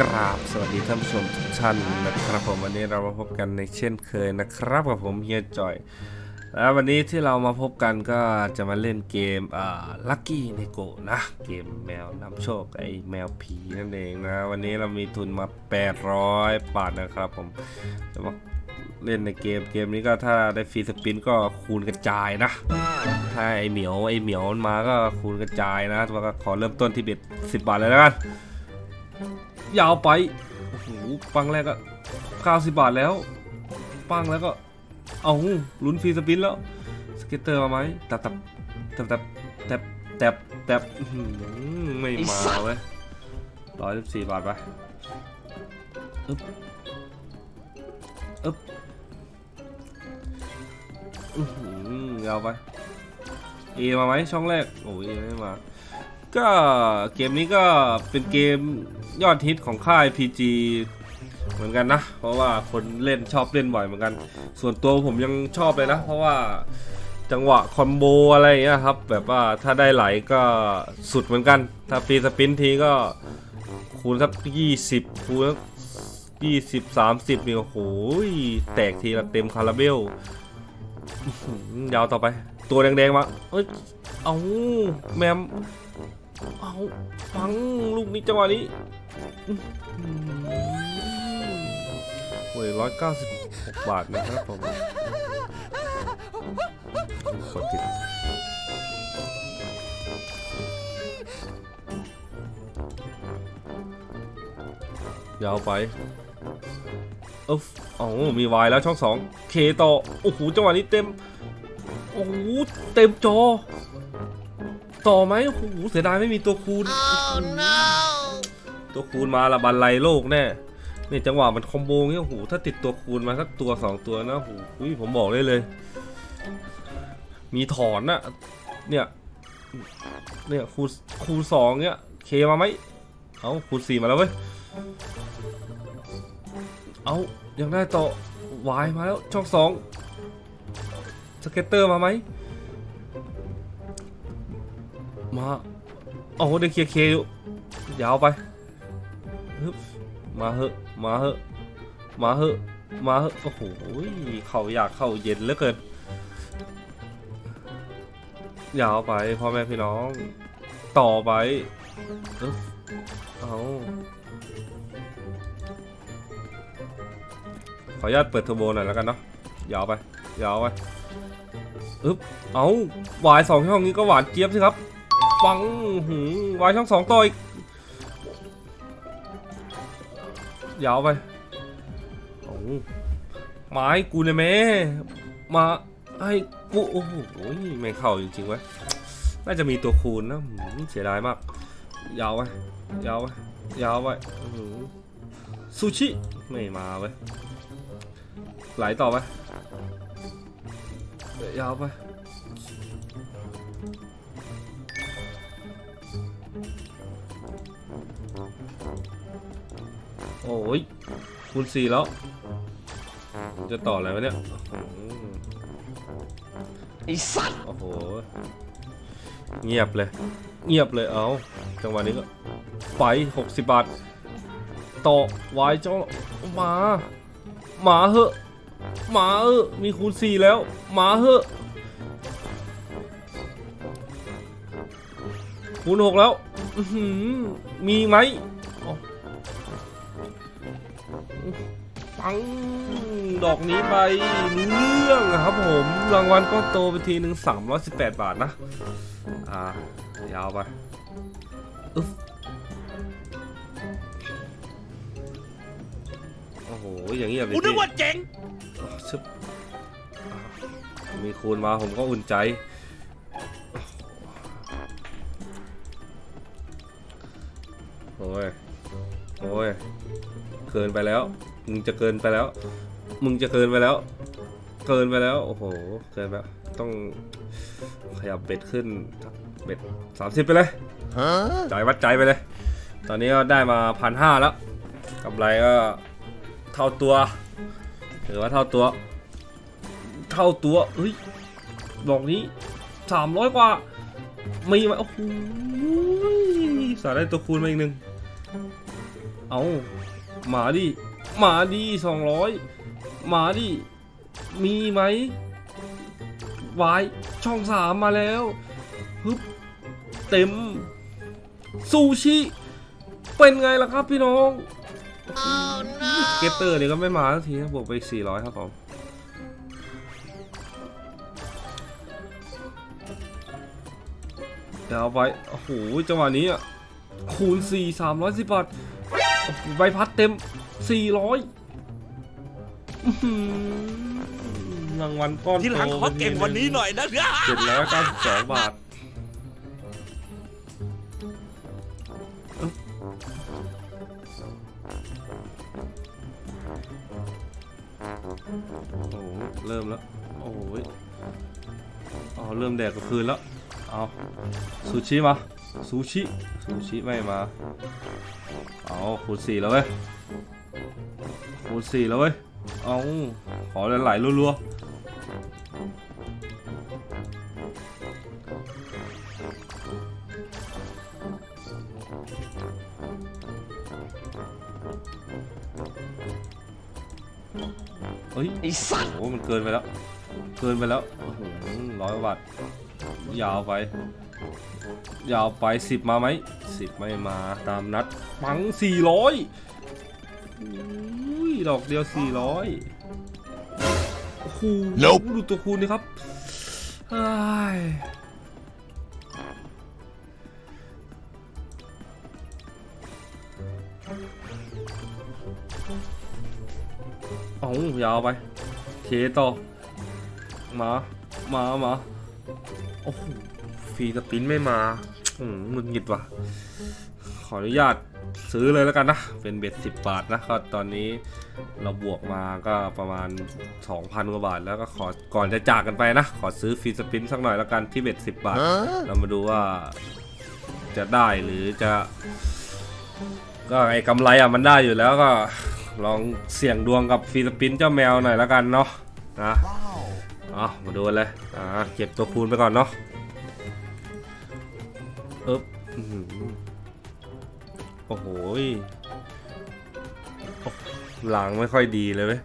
กราบสวัสดีท่านผู้ชมทุกท่านนะครับผมวันนี้เรามาพบกันในเช่นเคยนะครับกับผมเฮียจอย แล้ววันนี้ที่เรามาพบกันก็จะมาเล่นเกมอ่าลัคกี้ในโกนะ เกมแมวนำโชคไอแมวผีนั่นเองนะ วันนี้เรามีทุนมา 800บาทนะครับผมจะมาเล่นในเกมเกมนี้ก็ถ้าได้ฟรีสปินก็คูณกระจายนะ ถ้าไอเหมียวไอเหมียวมันมาก็คูณกระจายนะแล้วก็ขอเริ่มต้นที่เบ็ดสิบบาทเลยแล้วกัน ยาวไปโอ้โหปังแรกก็90 บาทแล้ว ปังแล้วก็ เอาลุ้นฟรีสปินแล้ว สเก็ตเตอร์มาไหมตับตับตับตับแตบแตบแตบไม่มาเว้ยร้อยสิบสี่บาทไปอึ๊บอึ๊บอื้อหือยาวไปเอมาไหมช่องแรก โอ้ยไม่มา ก็เกมนี้ก็เป็นเกม ยอดฮิตของค่าย PG เหมือนกันนะ เพราะว่าคนเล่นชอบเล่นบ่อยเหมือนกัน ส่วนตัวผมยังชอบเลยนะ เพราะว่าจังหวะคอมโบอะไรอย่างเงี้ยครับ แบบว่าถ้าได้ไหลก็สุดเหมือนกัน ถ้าฟรีสปินทีก็คูณสักยี่สิบคูณสักยี่สิบสามสิบนี่โอ้โหแตกทีละเต็มคาราเบลยาวต่อไป ตัวแดงๆมาเอ้ยเอาแมมเอาฟังลูกนี้จังหวะนี้ โอ้ยร้อยเก้าสิบหกบาทนะครับผมกดผิดยาวไปเอฟอ๋อมีวายแล้วช่องสองเคต่อ โอ้โห จังหวะนี้เต็ม โอ้โห เต็มจอ ต่อไหมโอ้โห เสียดายไม่มีตัวคูณ ตัวคูณมาละบันไลโลกแน่เนี่ยจังหวะมันคอมโบเงี้ยโอ้โหถ้าติดตัวคูณมาสักตัวสองตัวนะโอ้โหอุ๊ยผมบอกเลยเลย มีถอนนะเนี่ยเนี่ยคูคูสองเนี้ยเคมาไหมเอาคูสี่มาแล้วเว้ยเอายังได้ต่อวายมาแล้วช่องสองสเก็ตเตอร์มาไหมมาโอ้โหเดี๋ยวเคเคอยู่ยาวไป ฮึบมาเหอะมาเหอะมาเหอะมาเหอะโอ้โหเข่าอยากเข้าเย็นเหลือเกินยาวไปพ่อแม่พี่น้อง ต่อไปเอาขออนุญาตเปิดเทอร์โบหน่อยแล้วกันเนาะยาวไปยาวไปอึ๊บเอาวายสองช่องนี้ก็หวานเจี๊ยบสิครับ ฟังหืมวายช่องสองต่ออีก ยาวไปโอ้ไม้กูเนี่ยแม่มาให้กูโอ้โหไม่เข้าจริงๆเว้ยน่าจะมีตัวคูณนะเสียดายมาก ยาวไปยาวไปยาวไปซูชิไม่มาเว้ยไหลต่อไปยาวไป โอ้ยคูณสี่แล้ว จะต่ออะไรวะเนี่ยอืมไอ้สัตว์โอ้โห เงียบเลย เงียบเลยเอาจังหวะนี้ก็ ไป60บาท ต่อไว้เจ้าหมา หมาเหอะหมาเออมีคูณสี่แล้ว หมาเหอะคูณหกแล้วอื้อหือมีไหม ปังดอกนี้ไปรู้เรื่องอะครับผมรางวัลก็โตไปทีหนึ่ง318 บาทนะ อ่ายาวไปอึ๊บโอ้โห อย่างนี้แบบกูนึกพี่ว่าเจ๋งอ๋อชึบอ่ามีคูณมาผมก็อุ่นใจโอ้ย โอ้ย เกินไปแล้ว มึงจะเกินไปแล้ว มึงจะเกินไปแล้ว เกินไปแล้ว โอ้โห เกินไปแล้ว ต้องขยับเบ็ดขึ้น เบ็ดสามสิบไปเลยจ่ายวัดใจไปเลย ตอนนี้ก็ได้มาพันห้าแล้วกำไรก็เท่าตัวถือว่าเท่าตัว เท่าตัวเฮ้ยดอกนี้สามร้อยกว่า มีไหมโอ้โหสาได้ตัวคูณมาอีกหนึ่งเอามาดิ หมาดิสองร้อยหมาดิมีไหมวายช่องสามมาแล้วฮึบเต็มซูชิเป็นไงล่ะครับพี่น้องเก็ตเตอร์เนี่ยก็ไม่มาสักทีนะบวกไปอีก400 ครับผมเดี๋ยวเอาไปโอ้โหจังหวะนี้อะคูณ4 310บาทโอ้โหใบพัดเต็ม 400อื้อหือรางวัลก้อนโตที่หลังขอเก่งกวันนี้หน่อยนะเจ็ดร้อยเก้าสิบสองบาทอึ๊บโอ้โหเริ่มแล้ว โอ้โหเอาเริ่มแดกกลางคืนแล้ว เอาซูชิมา ซูชิ ซูชิไม่มา เอาคูณสี่แล้วเว้ย คูณสี่แล้วเว้ย เอาขอไหลๆรัวๆเฮ้ยไอ้สัตว์โอ้โหมันเกินไปแล้ว เกินไปแล้วโอ้โหร้อยกว่าบาทยาวไป ยาวไปสิบมาไหมสิบไม่มาตามนัดปังสี่ร้อย ดอกเดียวสี่ร้อยโอ้โห Nope ดูตัวคูณนี่ครับเฮ้ยเอายาวไปเคต่อ มา มามาโอ้โหฟรีสปินไม่มาอืมหงุดหงิดว่ะ ขออนุญาต ซื้อเลยแล้วกันนะ เป็นเบ็ดสิบบาทนะก็ตอนนี้เราบวกมาก็ประมาณ 2,000กว่าบาท แล้วก็ขอก่อนจะจากกันไปนะ ขอซื้อฟรีสปินสักหน่อยแล้วกันที่เบ็ดสิบบาท เรามาดูว่าจะได้หรือจะ ก็ไอ้กำไรอะมันได้อยู่แล้วก็ลองเสี่ยงดวงกับฟรีสปินเจ้าแมวหน่อยแล้วกันเนาะนะเอามาดูกันเลยอ่าเก็บตัวคูณไปก่อนเนาะเอ๊บอื้อหือ โอ้โหหลังไม่ค่อยดีเลยเว้ย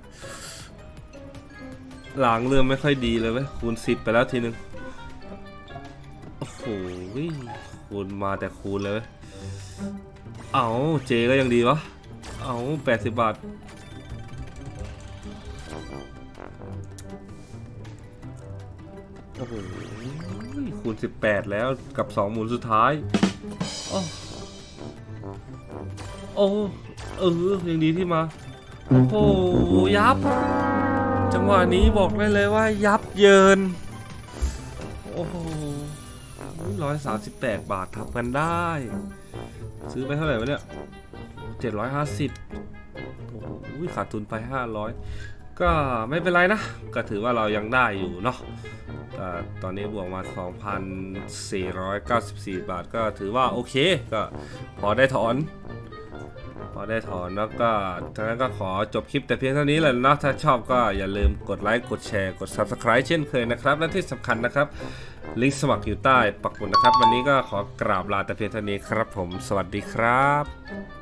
หลังเริ่มไม่ค่อยดีเลยเว้ยคูณสิบไปแล้วทีนึง โอ้โหคูณมาแต่คูณเลยเว้ย เอาเจก็ยังดีวะ เอาแปดสิบบาท โอ้โหคูณสิบแปดแล้วกับสองหมุนสุดท้ายโอ้ โอ้เออยังดีที่มา โอ้โหยับ จังหวะนี้บอกได้เลยว่ายับเยิน โอ้โหร้อยสามสิบแปดบาททำกันได้ ซื้อไปเท่าไหร่วะเนี่ยเจ็ดร้อยห้าสิบโอ้โหขาดทุนไปห้าร้อยก็ไม่เป็นไรนะ ก็ถือว่าเรายังได้อยู่เนาะแตอนนี้บวกมา 2,494 บาทก็ถือว่าโอเคก็พอได้ถอน พอได้ถอนแล้วก็ทั้งนั้นก็ขอจบคลิปแต่เพียงเท่านี้แหละนะถ้าชอบก็อย่าลืมกดไลค์ กดแชร์ กด Subscribe เช่นเคยนะครับ และที่สำคัญนะครับ ลิงก์สมัครอยู่ใต้ปักหมุดนะครับ วันนี้ก็ขอกราบลาแต่เพียงเท่านี้ครับผม สวัสดีครับ